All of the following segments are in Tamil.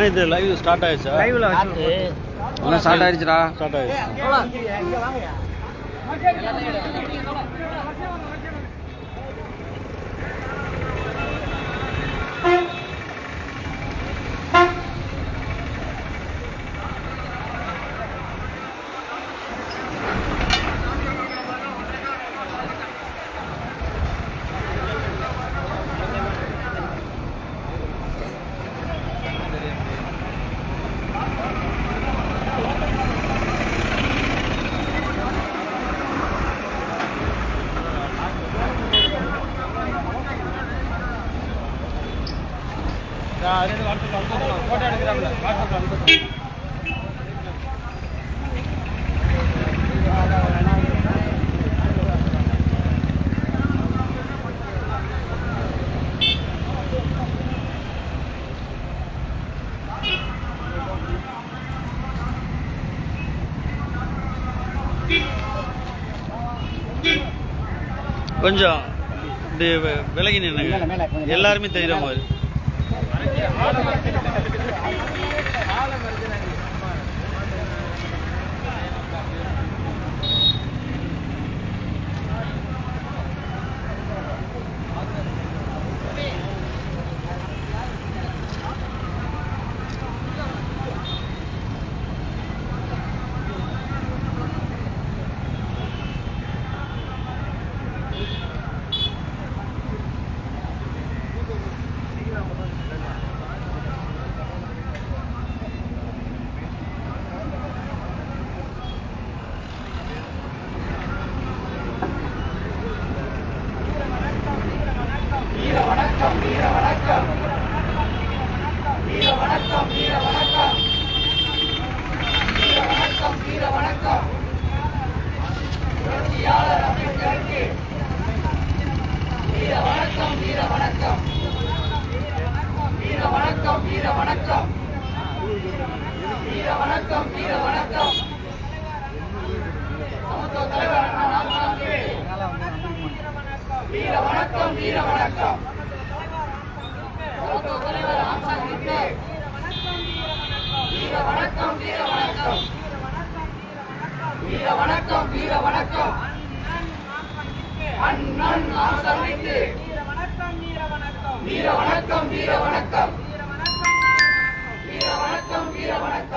ஆனால் இது லைவ் ஸ்டார்ட் ஆயிடுச்சா லைவ்ல வச்சு எல்லாம் ஸ்டார்ட் ஆயிடுச்சுடா. ஸ்டார்ட் ஆயிடுச்சு போட்டோ எடுக்கிறாப்ல வாட்ஸ்அப்ல அனுப்பு கொஞ்சம் இப்படி வி- விலகி நின்னுங்க எல்லாருமே தெரியுற மாதிரி.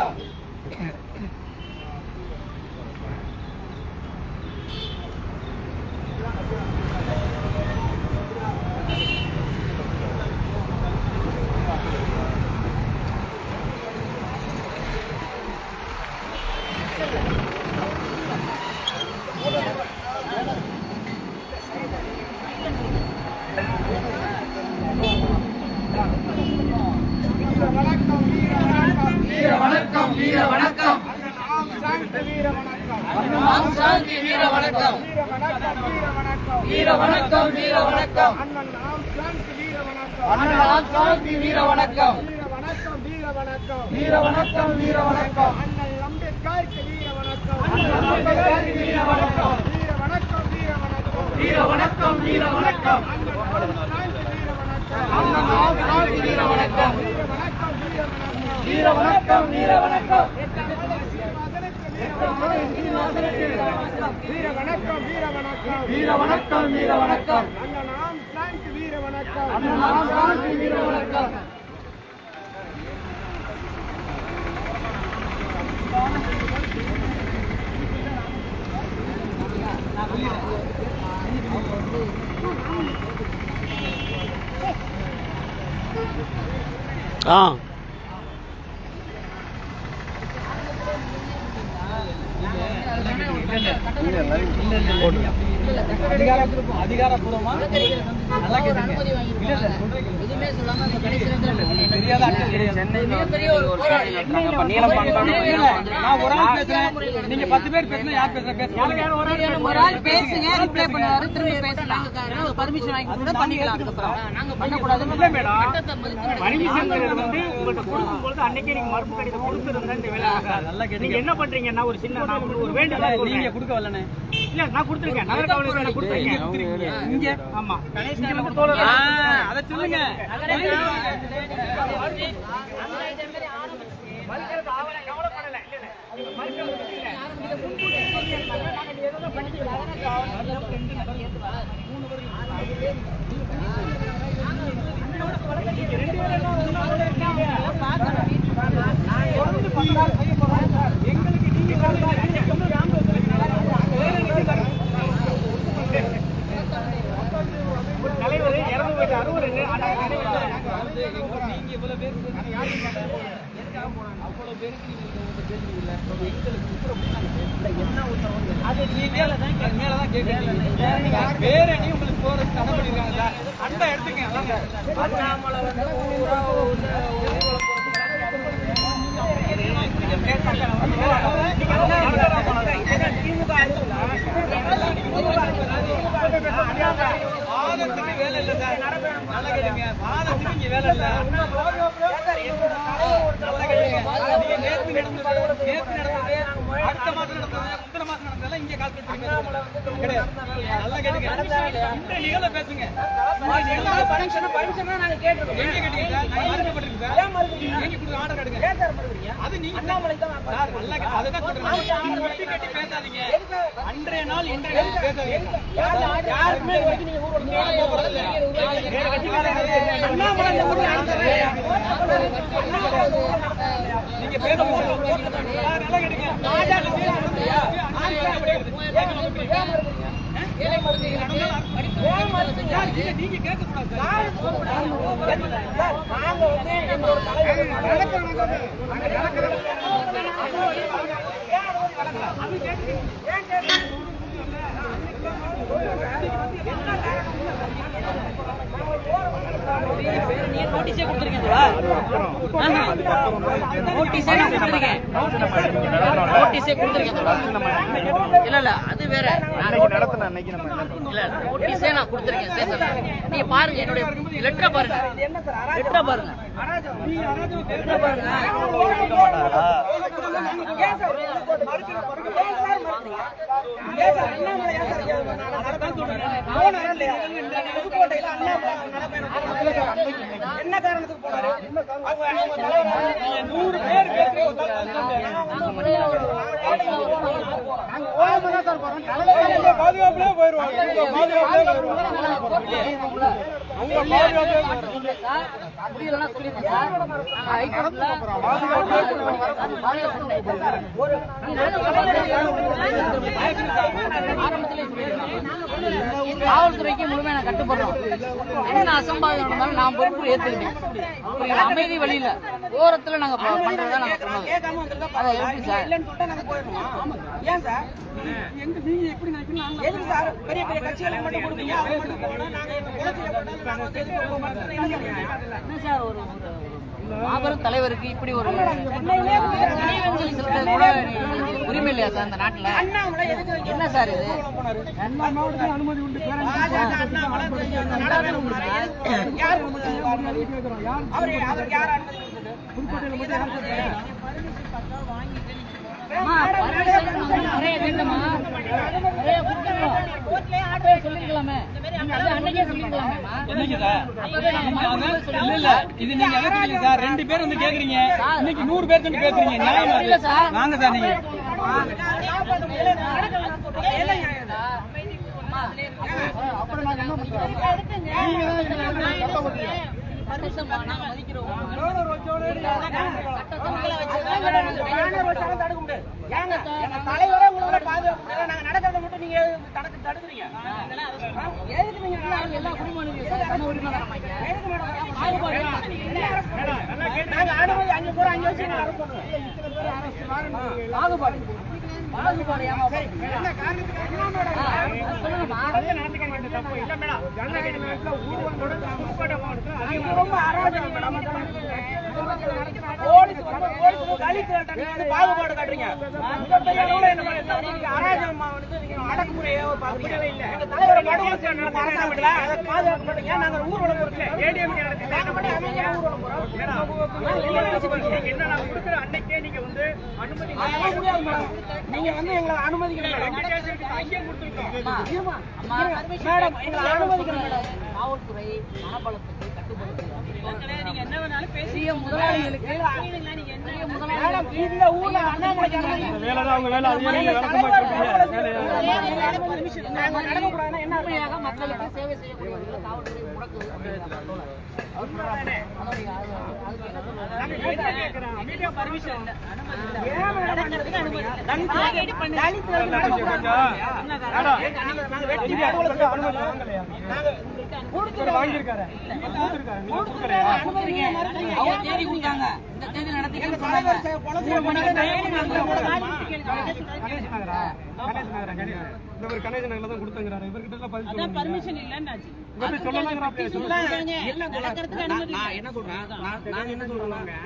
Yeah. காக்காவுக்கு வீர வணக்கம். வீர வணக்கம் வீர வணக்கம் வீர வணக்கம் வீர வணக்கம் வீர வணக்கம் வீர வணக்கம் வீர வணக்கம் வீர வணக்கம் வீர வணக்கம் வீர வணக்கம் வீர வணக்கம் வீர வணக்கம் வீர வணக்கம் வீர வணக்கம் வீர வணக்கம் வீர வணக்கம் ஆ அதிகாரப்பூர்வமா நல்லா கேட்டுங்க இல்ல இல்ல சொல்றேன் எதுவுமே சொல்லாம இப்ப கடைசி நேரத்துல தெரியாத ஆட்கள் கிடையாது மிகப்பெரிய ஒரு போராட்டம். நான் ஒரு ஆள் பேசுறேன். நீங்க பத்து பேர் பேசுனா யார் பேசுற? பேசுங்க. ஒரு ஆள் பேசுங்க. ரிப்ளை பண்ணுவாரு. திரும்பி பேசலாம் பர்மிஷன் வாங்கி கூட பண்ணிக்கலாம். அதுக்கப்புறம் நாங்க பண்ணக்கூடாது இல்ல மேடம். சட்டத்தை மதித்து பர்மிஷன்ங்கிறது வந்து உங்கள்ட்ட கொடுக்கும்பொழுது அன்னைக்கே நீங்க மறுப்பு கடிதம் கொடுத்துருந்தா இந்த வேலை ஆகாது. நல்லா கேட்டுங்க. நீங்க என்ன பண்றீங்கன்னா ஒரு சின்ன நான் ஒரு வேண்டுதல் நீங்க. கொடுக்க வரலனே இல்ல நான் கொடுத்துருக்கேன். நகர காவலர் கொடுத்துருக்கேன். இங்க ஆமா. கணேஷ் வந்து தோழர் ரெண்டு பேரும் நீங்க இவ்வளவு பேர் எதுக்காக போனாங்க அவ்வளவு பேருக்கு நீங்க இந்த கேள்வி இல்ல எங்களுக்கு உத்தரவு என்ன உத்தரவு அது நீ மேல தான் மேல தான் கேக்குறீங்க வேற நீ உங்களுக்கு போறது தடை பண்ணிருக்காங்க சார் அந்த. அண்ணாமலை வந்து வாதத்துக்கு வேலை இல்ல சார். நல்லா கேளுங்க வாதத்துக்கு இங்க வேலை இல்ல. நேத்து நடந்தது நேத்து நடந்தது அடுத்த மாசம் நடந்தது. நடந்ததெல்லாம் இங்க கால்குலேட் பண்ணி. கிடையாது. நல்லா கேளுங்க இந்த பேசுங்க. பர்மிஷன் பர்மிஷன் நாங்க கேட்டிருக்கோம். எங்க கேட்டீங்க? சார் நான் மறுக்கப்பட்டிருக்கேன் சார்? எங்க கொடுத்து ஆர்டர் எடுங்க. அது நீங்க சார். நல்லா கே- அதுதான் சொல்றேன். நீங்க வெட்டி கட்டி பேசாதீங்க. அன்றைய நாள் இன்றைய நாள் பேசாதீங்க. யாருமே இது வரைக்கும் நீங்க ஊர் வந்து போறது இல்ல. வேற அண்ணாமலை. நீங்க சார், நல்லா கேட்டுங்க பாஜக பேசுறதுயா? ஆட்சியா கிடையாது. சார், இதை நீங்க கேட்கக்கூடாது சார். சார், நாங்க வந்து எங்களோட தலைவர் நோட்டீஸே கொடுத்துருக்கேன் நோட்டீஸே கொடுத்துருக்கேன் இல்ல இல்ல அது வேற இல்ல நோட்டீஸே நான் கொடுத்துருக்கேன் ஸ்டேஷன்ல நீங்க பாருங்க என்னுடைய லெட்டரை பாருங்க லெட்டரை பாருங்க லெட்டரை பாருங்க என்ன காரணத்துக்கு போனாரு நூறு பேர் பாதுகாப்புல போயிருவாங்க ஆரம்பத்திலே. காவல்துறைக்கு முழுமையா நான் கட்டுப்படுறோம் என்ன அசம்பாவிதம் நடந்தாலும் நான் பொறுப்பு ஏத்துக்கிட்டேன். புரியுங்களா? அமைதி வழியில ஓரத்துல நாங்க ப- பண்றதா நாங்க சொன்னது அதை எப்படி சார்? இல்லைன்னு சொல்லிட்டா நாங்க போயிடுவோம் ஏன் சார்? எங்க நீங்க எப்படி நினைக்கிறீங்க? எதுக்கு சார்? பெரிய பெரிய கட்சிகளுக்கு மட்டும் கொடுப்பீங்க அவங்க மட்டும் போகணும் நாங்க எங்க நாங்க எதுக்கு போக மாட்டோம் என்ன நியாயம்? என்ன சார் ஒரு மாபெரும் தலைவருக்கு இப்படி ஒரு நினைவஞ்சலி செலுத்துறது கூட உரிமை இல்லையா சார் இந்த நாட்டுல? என்ன சார் இது? அனுமதி உண்டு சொல்லிருக்கலாமே. அன்னைக்கே இல்ல இது நீங்க சார்? ரெண்டு பேர் வந்து கேக்குறீங்க. இன்னைக்கு நூறு பேர் வந்து பேசுறீங்க நியாயமா வாங்க சார் நீங்க. தலைவரை நாங்க பாதுகாப்பு பண்ணல. நாங்க நடக்கிறத நீங்க தடுக்க தடுக்கிறீங்க? எதுக்கு நீங்க எல்லா இங்க. எதுக்கு மேடம்? நாங்க அனுமதி அஞ்சு பேர் அஞ்சு வச்சு நாங்க அரசு பண்ணுவோம் பாகுபாடு பாகுபாடு ஏமா ரொம்ப அராஜகம் மேடம். போலீஸ் வந்து போலீஸ் வந்து தலித்துகள்ட்ட நீங்க வந்து பாகுபாடு காட்டுறீங்க. அளவுல என்ன பண்ணுறீங்க? நீங்க அராஜகமா வந்து நீங்க அடக்குமுறையை பார்க்கறீங்க. எங்க தலைவரை நடுவுல நடந்த அரசாங்கத்துல அதை பாதுகாக்க மாட்டீங்க. நாங்க ஊர்வலம் போறோம். நாங்க மட்டும் அமைதியா ஊர்வலம் போறோம். நாங்க என்ன நினைச்சுக்கிறீங்க? அதெல்லாம் முடியாது மேடம். நீங்க வந்து எங்களை அனுமதிக்கணும் அம்மா, அம்மா, மேடம் எங்களை அனுமதிக்கணும் மேடம் காவல்துறை மனபலத்துக்கு மக்களுக்கு சேவை செய்யக்கூடியவர்கள் காவல்துறை இல்ல. அனுமதி படுகொலை அவங்க தேதி கொடுத்தாங்க. இந்த தேதி நடத்திக்கன்னு சொன்னாங்க. என்ன சொல்றேன்? நான் என்ன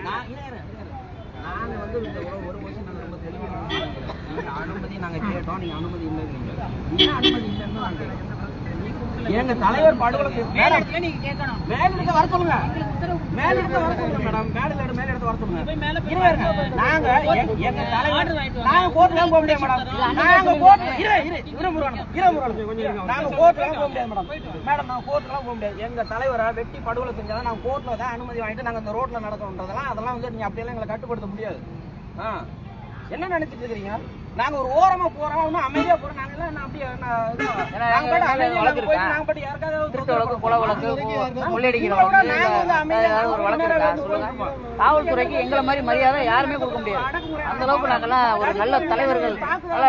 நான் இரு. நாங்க வந்து இந்த ஒரு ஒரு வருஷம் நாங்க ரொம்ப தெளிவா நீங்க அனுமதி நாங்க கேட்டோம். நீங்க அனுமதி இல்லைன்னு அனுமதி இல்லைன்னு நாங்க. எங்க தலைவர் படுகொலை மேலிடத்தை வர சொல்லுங்க. மேலிடத்தை வர சொல்லுங்க மேடம். மேலிட மேலிடத்தை வர சொல்லுங்க. நாங்க எங்க- தலைவர். நாங்க கோர்ட்லாம் போக முடியாது மேடம். நாங்க கோர்ட் இரு இரு. இரு முருகன். இரு முருகன். நாங்க கோர்ட்லாம் போக முடியாது மேடம். மேடம் நாங்க கோர்ட்லாம் போக முடியாது. எங்க தலைவரை வெட்டி படுகொலை செஞ்சாதான் நாங்க கோர்ட்ல தான் அனுமதி வாங்கிட்டு நாங்க இந்த ரோட்ல நடக்கணுன்றதெல்லாம் அதெல்லாம் வந்து நீங்க அப்படியெல்லாம் எங்களை கட்டுப்படுத்த முடியாது. ஆ. என்ன நினைச்சிட்டு இருக்கீங்க நாங்க ஒரு ஓரமா போறோம் ஒன்றும் அமைதியா போறோம். நாங்க எல்லாம் அப்படியே? நாங்க பாட்டு அமைதியா போயிட்டு நாங்க பாட்டு யாருக்காவது திருட்டு வழக்கு கொலை வழக்கு கொள்ளையடிக்கிற இதை விட வழக்கு நாங்க வந்து அமைதியா காவல்துறைக்கு எங்களை மாதிரி மரியாதை யாருமே கொடுக்க முடியாது. அந்த அளவுக்கு நாங்கெல்லாம் ஒரு நல்ல தலைவர்கள்.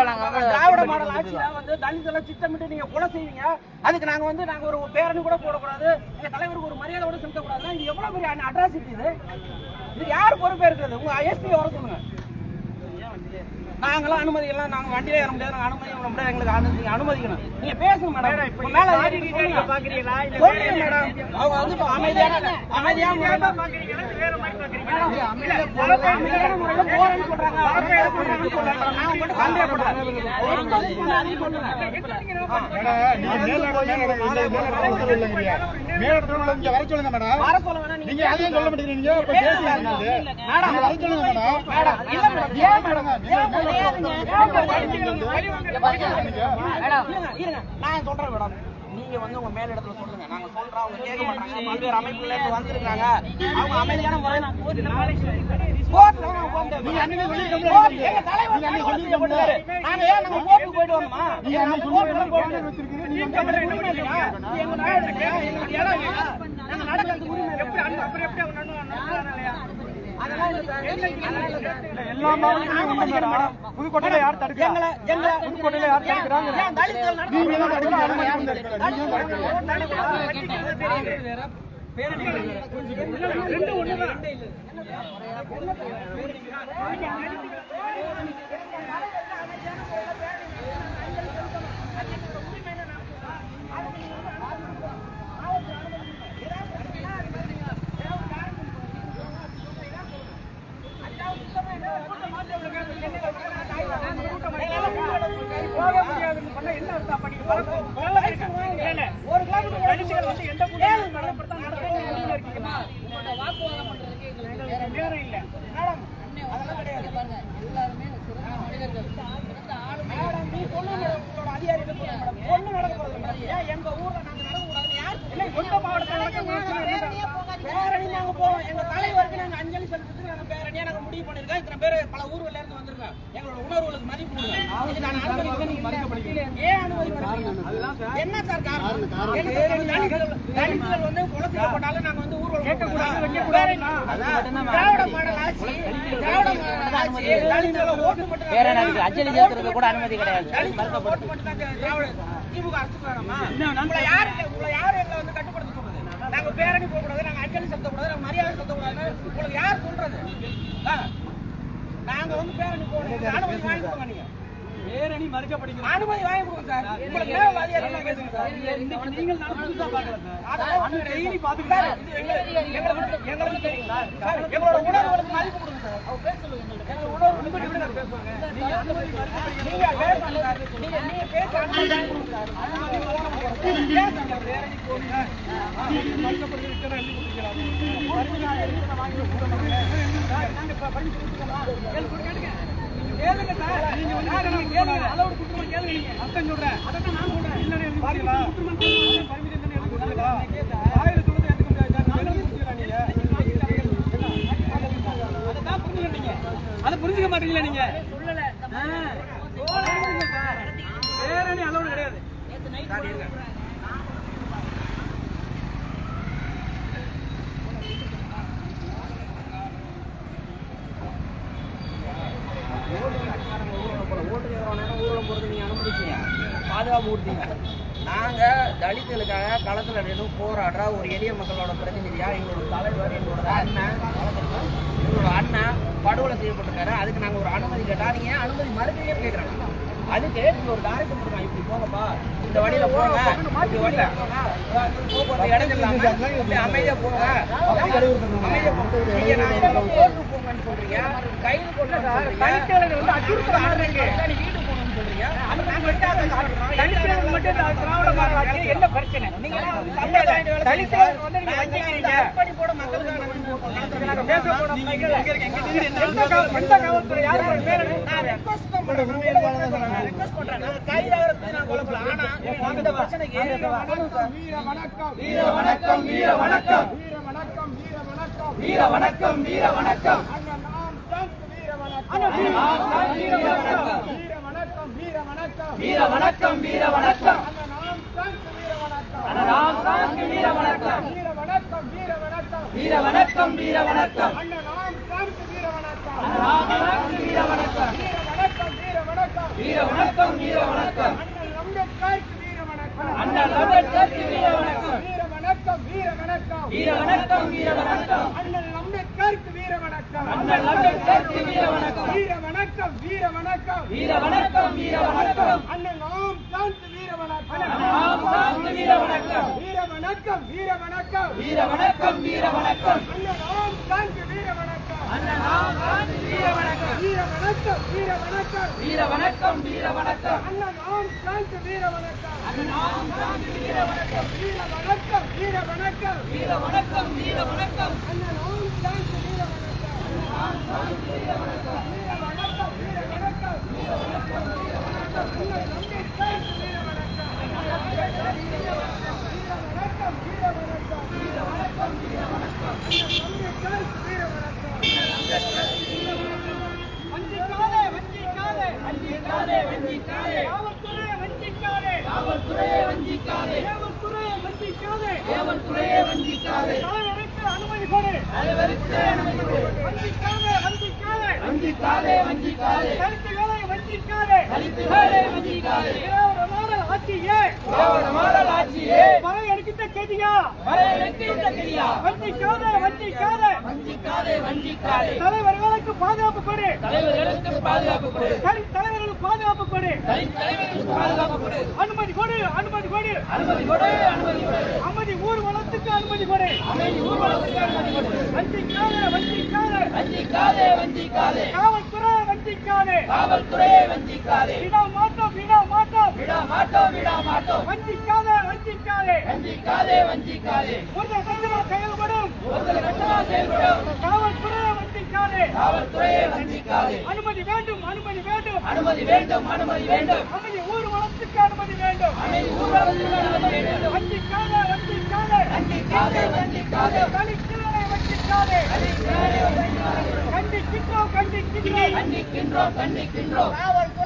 நாங்க வந்து திராவிட மாடல் ஆட்சியில வந்து தலித்தெல்லாம் திட்டமிட்டு நீங்க கொலை செய்வீங்க. அதுக்கு நாங்க வந்து நாங்க ஒரு பேரணி கூட போடக்கூடாது. எங்க தலைவருக்கு ஒரு மரியாதை கூட செலுத்தக்கூடாது இது எவ்வளவு பெரிய அட்ராசிட்டி இது? இது யார் பொறுப்பே இருக்கிறது உங்க எஸ்பி வர சொல்லுங்க. நாங்களாம் அனுமதி எல்லாம் நாங்க வண்டியில ஏற முடியாது. நாங்க அனுமதி வாங்க முடியாது எங்களுக்கு அனு- நீங்க அனுமதிக்கணும். நீங்க பேசுங்க மேடம் உங்க மேல ஏறி சொல்லுங்க. சொல்லுங்க மேடம் அவங்க வந்து இப்ப அமைதியான அமைதியான முறையில அமைதியான முறையில வர சொல்லுங்க மேடம் நீங்க அதையும் சொல்ல மாட்டேங்கிறீங்க மேடம் ஏன் நான் சொல்றேன் மேடம் நீங்க வந்து உங்க மேல இடத்துல சொல்லுங்க நாங்க சொல்றோம் அவங்க கேட்க மாட்டாங்க பல்வேறு அமைப்புல இருந்து வந்திருக்காங்க அவங்க அமைதியான முறையில கோர்ட்ல நாங்க போக முடியாது. கோர்ட் எங்க தலைவர் படுகொலை செய்யப்பட்டாரு. நாங்க ஏன் நம்ம கோர்ட்டுக்கு போயிட்டு வரணுமா? நம்ம கோர்ட்டுக்கு போக முடியாது. எங்களுக்கு உரிமை இல்லையா? இது எங்க நாடு இல்லையா? எங்களுக்கு இடம் இல்லையா? நாங்க நடக்கிறதுக்கு உரிமை இருக்கு. அதெல்லாம் இல்ல சார். அதெல்லாம் இல்ல சார். எல்லா மாவட்டத்திலும் உண்டு மேடம் புதுக்கோட்டையில யார் தடுக்கிறா புதுக்கோட்டையில யார் தடுக்கிறாங்க நீங்க தான் இருக்கிறீங்க. நீங்க தான் தடுக்கிறீங்க. ஒரு கிலோமீட்டர் வந்து எந்த கேளுங்க மேடம். உங்கள்ட்ட வாக்குவாதம் பண்றதுக்கு எங்களுக்கு நேரம் இல்லை மேடம், அண்ணே, இங்க பாருங்க எல்லாருமே சிறந்த மனிதர்கள் சிறந்த ஆளுமை மேடம், நீ சொல்லுங்க மேடம், உங்களோட அதிகாரிகிட்ட சொல்லுங்க மேடம். ஒண்ணும் நடக்கக்கூடாது மேடம். ஏன் எங்க ஊர்ல நாங்க நடக்கக்கூடாதுன்னு யார் இல்லை, எந்த மாவட்டத்துல நடக்க பேரணி நாங்க போவோம். எங்க தலைவருக்கு நாங்க அஞ்சலி செலுத்துறதுக்கு நாங்க பேரணியா நாங்க முடிவு பண்ணிருக்கோம். இத்தனை பேரு பல ஊர்ல இருந்து வந்திருக்கோம். எங்களோட உணர்வுகளுக்கு மதிப்பு கொடுங்க. இதுக்கு நான் அனுமதிக்கிறேன், நீங்க மறுக்கப்படுகிறீங்க. ஏன் அனுமதிக்கிறீங்க? என்ன சார் காரணம்? என்ன சார் தலித்துகள் வந்து கொலை செய்யப்பட்டாலும் நாங்க வந்து ஊர்வலம் திராவிட மாடல் ஆட்சி திராவிட மாடல் ஆட்சி தலித்துகளை ஓட்டு மட்டும் வேற அஞ்சலி கூட அனுமதி கிடையாது ஓட்டு மட்டும் தான் திராவிட திமுக அரசு வேணாமா? உங்களை யாரு உங்களை யாரு எங்களை வந்து கட்டுப்படுத்த சொல்றது? நாங்க பேரணி போகக்கூடாது, நாங்க அஞ்சலி செலுத்தக்கூடாது, நாங்க மரியாதை செலுத்தக்கூடாது. உங்களுக்கு யார் சொல்றது? நாங்க வந்து பேரணி போகணும். அனுமதி வாங்கி நீங்க. பேரணி மறுக்கப்படுகிறது அனுமதி வாங்கி கொடுங்க சார். உங்களுக்கு மேல அதிகாரி என்ன பேசுங்க சார்? இன்னைக்கு நீங்கள் நான் புதுசா பார்க்கல சார் அதெல்லாம் ஒண்ணும் கிடையாது. சார், இது எங்களுக்கு- எங்களுக்கு எங்களுக்கு தெரியும் சார். சார், எங்களோட உணர்வுகளுக்கு மதிப்பு கொடுங்க சார். அவங்க பேச சொல்லுங்க எங்களுக்கு. எங்க உணர்வு எப்படி எப்படி சார் பேசுவாங்க? நீங்க அனுமதி மறுக்கப்படுகிறது. நீங்க பேசணும் சார். நீங்க நீங்க பேச அனுமதி வாங்கி கொடுங்க சார். அனுமதி ஓட முடியாது. நீங்க பேசுங்க. பேரணி போடுங்க. கேளுங்க சார் நீங்க வந்து கேளுங்க கேளுங்க அளவு குடும்பம் கேளுங்க நீங்க அர்த்தம் சொல்றேன் அதான் நான் அதை புரிஞ்சுக்க மாட்டீங்களா நீங்க ஆ. புரிஞ்சுங்க பேரணி அளவு கிடையாது பாதுகாப்பு கொடுத்தீங்க நாங்கள் தலித்துகளுக்காக களத்தில் நின்று போராடுற ஒரு எளிய மக்களோட பிரதிநிதியாக எங்களோட தலைவர் எங்களோட அண்ணன் எங்களோட அண்ணன் படுகொலை செய்யப்பட்டிருக்காரு அதுக்கு நாங்கள் ஒரு அனுமதி கேட்டா நீங்க ஏன் அனுமதி மறுக்கிறீங்கன்னு கேட்குறாங்க அதுக்கு நீங்க ஒரு டைரக்ட் கொடுக்கலாம் இப்படி போங்கப்பா இந்த வழியில் போங்க இந்த வழியில போங்க இடம் இல்லாம இப்படி அமைதியா போங்க அமைதியா போங்க நீங்க நாங்க போங்கன்னு சொல்றீங்க கைது கொண்டு தனித்தலைவர் வந்து அச்சுறுத்தல் நீ வீட்டுக்கு போகணும்னு சொல்றீங்க தலித்துகளுக்கு மட்டும் திராவிட மாடல் என்ன பிரச்சனை? நீங்க எல்லாம் வந்து நீங்க வஞ்சிக்கிறீங்க வரணும் சார். வீர வணக்கம் வீர வணக்கம் வீர வணக்கம். வீர வணக்கம் வீர வணக்கம் வீர வணக்கம் வீர வணக்கம் அண்ணா நாம் தான் வீர வணக்கம் வீர வணக்கம் வீர வணக்கம் வீர வணக்கம் வீர வணக்கம் வீர வணக்கம் வீர வணக்கம் வீர வணக்கம் வீர வணக்கம் வீர வணக்கம் வீர வணக்கம் வீர வணக்கம் நாம் தான் வீர வணக்கம் வீர வணக்கம் வீர வணக்கம் வீர வணக்கம் வீர வணக்கம் அண்ணல் அம்பேத்கருக்கு வீர வணக்கம் அம்பேத்கருக்கு வீர வணக்கம் வீர வணக்கம் வீர வணக்கம் வீர வணக்கம் வீர வணக்கம் அண்ணல் நாம் சாந்த் வீர வணக்கம் நாம் சாந்த் வீர வணக்கம் வீர வணக்கம் வீர வணக்கம் வீர வணக்கம் வீர வணக்கம் அண்ணல் நாம் சாந்த் வீர வணக்கம் அண்ணல் நாம் சாந்த் வீர வணக்கம் வீர வணக்கம் வீர வணக்கம் வீர வணக்கம் வீர வணக்கம் அண்ணல் நாம் சாந்த் வீர வணக்கம் அண்ணல் நாம் சாந்த் வீர வணக்கம் வீர வணக்கம் வீர வணக்கம் வீர வணக்கம் வீர வணக்கம் அண்ணல் நாம் சாந்த் வஞ்சிக்காதே. தலைவருக்கு அனுமதி கொடு. தலைவருக்கு வஞ்சிக்காதே வஞ்சிக்காதே. கருத்துக்களை வஞ்சிக்காதே. கருத்துக்களை வஞ்சிக்காதே. திராவிட மாடல் ஆட்சியே. திராவிட மாடல் ஆட்சியே கெதியா வஞ்சிக்காதே வஞ்சிக்காதே வஞ்சிக்காதே வஞ்சிக்காதே. தலைவர்களுக்கு பாதுகாப்பு கொடு. தலைவர்களுக்கு பாதுகாப்பு கொடு. தலைவர்களுக்கு பாதுகாப்பு கொடு. தலைவர்களுக்கு பாதுகாப்பு கொடு. அனுமதி கொடு அனுமதி கொடு. அனுமதி கொடு அனுமதி கொடு. அமைதி ஊர்வலத்துக்கு அனுமதி கொடு. அமைதி ஊர்வலத்துக்கு அனுமதி கொடு. வஞ்சிக்காதே வஞ்சிக்காதே. வஞ்சிக்காதே வஞ்சிக்காதே. காவல்துறை வஞ்சிக்காதே. காவல்துறையை வஞ்சிக்காதே. விட மாட்டோம் விட மாட்டோம் விட மாட்டோம் விட மாட்டோம் வஞ்சிக்காதே வஞ்சிக்காதே. வஞ்சிக்காதே வஞ்சிக்காதே. ஒரு கட்டமா செயல்படும். ஒரு கட்டமா செயல்படும். காவல்துறையை வஞ்சிக்காதே. காவல்துறையை வஞ்சிக்காதே. அனுமதி வேண்டும் அனுமதி வேண்டும். அனுமதி வேண்டும் அனுமதி வேண்டும். அமைதி ஊர்வலத்துக்கு அனுமதி வேண்டும். அமைதி ஊர்வலத்துக்கு அனுமதி வேண்டும். வஞ்சிக்காதே வஞ்சிக்காதே. வஞ்சிக்காதே வஞ்சிக்காதே. தலித்துகளை வஞ்சிக்காதே. கண்டிக்கின்றோம் கண்டிக்கின்றோம். கண்டிக்கின்றோம் கண்டிக்கின்றோம். காவல்துறையின்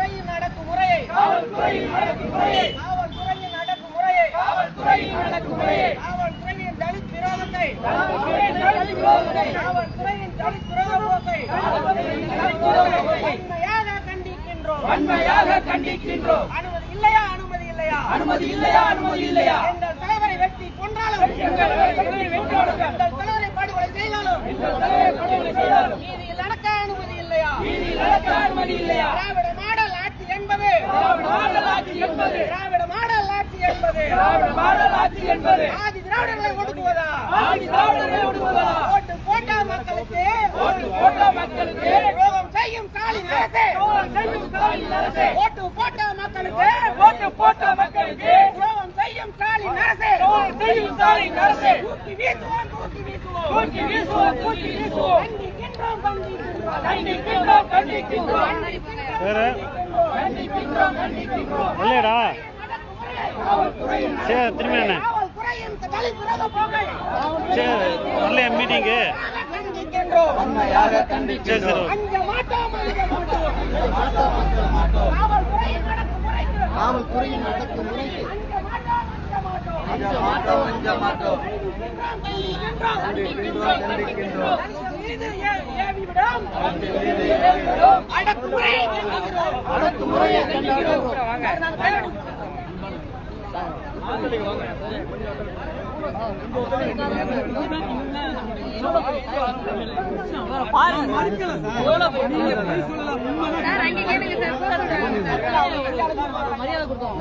அடக்குமுறையை காவல்துறையின் அடக்குமுறையை காவல்துறையின் அடக்குமுறையை காவல்துறையின் அடக்குமுறையை காவல்துறையின் தலித் விரோதத்தை காவல்துறையின் தலித் விரோதத்தை காவல்துறையின் தலித் விரோத போக்கை காவல்துறையின் தலித் விரோத போக்கை வன்மையாக கண்டிக்கின்றோம். வன்மையாக கண்டிக்கின்றோம். அனுமதி இல்லையா அனுமதி இல்லையா? அனுமதி இல்லையா அனுமதி இல்லையா? எங்கள் தலைவரை வெட்டி கொன்றாலும் எங்கள் தலைவரை வென்றாலும் எங்கள் தலைவரை படுகொலை செய்தாலும் எங்கள் தலைவரை படுகொலை செய்தாலும் நீதியில் நடக்க அனுமதி இல்லையா? வீதியில் நடக்க அனுமதி இல்லையா? திராவிட திராவிட மாடல் ஆட்சி என்பது. திராவிட மாடல் ஆட்சி என்பது. திராவிட மாடல் ஆட்சி என்பது. ஆதி திராவிடர்களை ஒடுக்குவதா? ஆதி திராவிடர்களை ஒடுக்குவதா? ஓட்டு போட்டா மக்களுக்கு. ஓட்டு போட்ட மக்களுக்கு. துரோகம் செய்யும் ஸ்டாலின் அரசே. துரோகம் செய்யும் ஸ்டாலின் அரசே. ஓட்டு போட்டா மக்களுக்கு. ஓட்டு போட்ட மக்களுக்கு. துரோகம் செய்யும் ஸ்டாலின் அரசே. துரோகம் செய்யும் ஸ்டாலின் அரசே. தூக்கி வீசுவோம் தூக்கி வீசுவோம். தூக்கி வீசுவோம் தூக்கி வீசுவோம். கண்டிக்கின்றோம் கண்டிக்கின்றோம். கண்டிக்கின்றோம் கண்டிக்கின்றோம். வேற? இல்லையடா சரி திரும்பி என்ன? சரி மீட்டிங்கு சரி சரி. காவல்துறையின் அடக்குமுறைக்கு மாட்டோம் அஞ்ச மாட்டோம் கண்டிக்கின்றோம் கண்டிக்கின்றோம் ஏவிவிடும் அடக்குமுறையை கண்டிக்கிறோம் அடக்குமுறையை கண்டாடுகிறோம் மரியாதை கொடுத்தோம்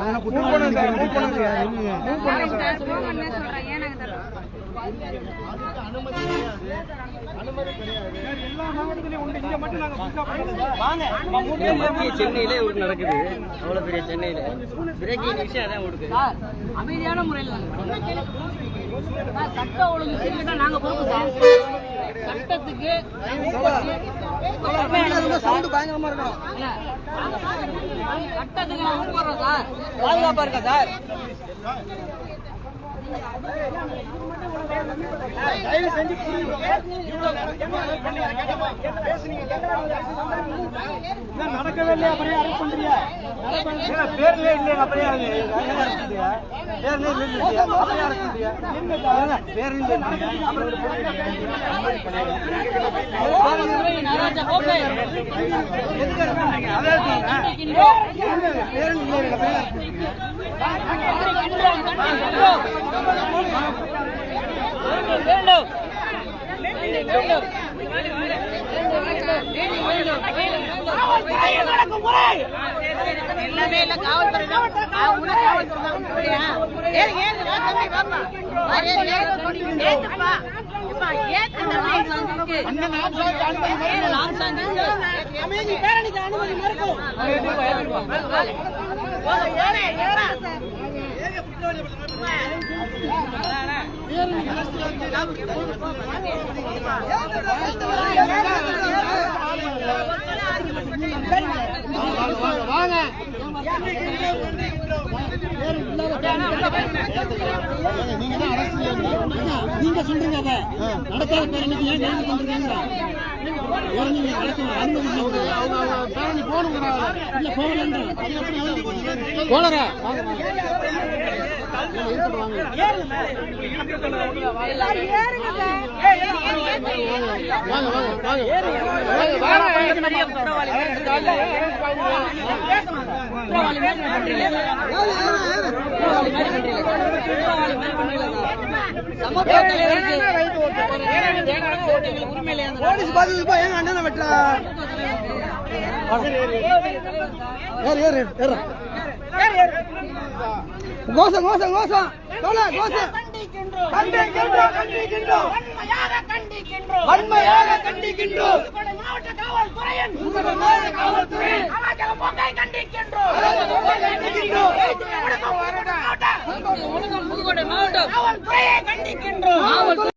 எல்லா மாவட்டத்திலையும் உண்டு இங்க மட்டும் நாங்க மத்திய சென்னையிலே ஒரு நடக்குது அவ்வளவு பெரிய சென்னையில பிரேக்கிங் விஷயம் அதான் ஓடுது சார் அமைதியான முறையில் சட்ட ஒழுங்கு சீர்கேட்டா நாங்க பொறுப்பு சார் சட்டத்துக்கு சவுண்ட் பயங்கரமா இருக்கும் சட்டத்துக்கு நாங்க சார் பாதுகாப்பா இருக்கா சார் தயவு செஞ்சு நடக்கவே இல்லையா பண்றியா இல்லையா. இல்லையா பண்றியா பேர் இல்லை எல்லாமே இல்ல காவல்துறை தான். உள்ள காவல்துறை தான். அப்படியா? நீங்க சொல்றீங்க அதை நடக்காத பேரணிக்கு ஏன் பண்றீங்க போலரா வாங்க வாங்க வாங்க வாங்க வாங்க போலீஸ் ஏறு. ஏறு ஏறு. கோசம் கோசம் கோல கோசம் கண்டிக்கின்றோம். கண்டிக்கின்றோம் கண்டிக்கின்றோம். வன்மையாக கண்டிக்கின்றோம். வன்மையாக கண்டிக்கின்றோம். மாவட்ட காவல்துறையின் மாவட்ட காவல்துறையின் அராஜக போக்கை கண்டிக்கின்றோம். கண்டிக்கின்றோம். ஒழுக்கம் புதுக்கோட்டை மாவட்டம் காவல்துறையை கண்டிக்கின்றோம். மாவட்ட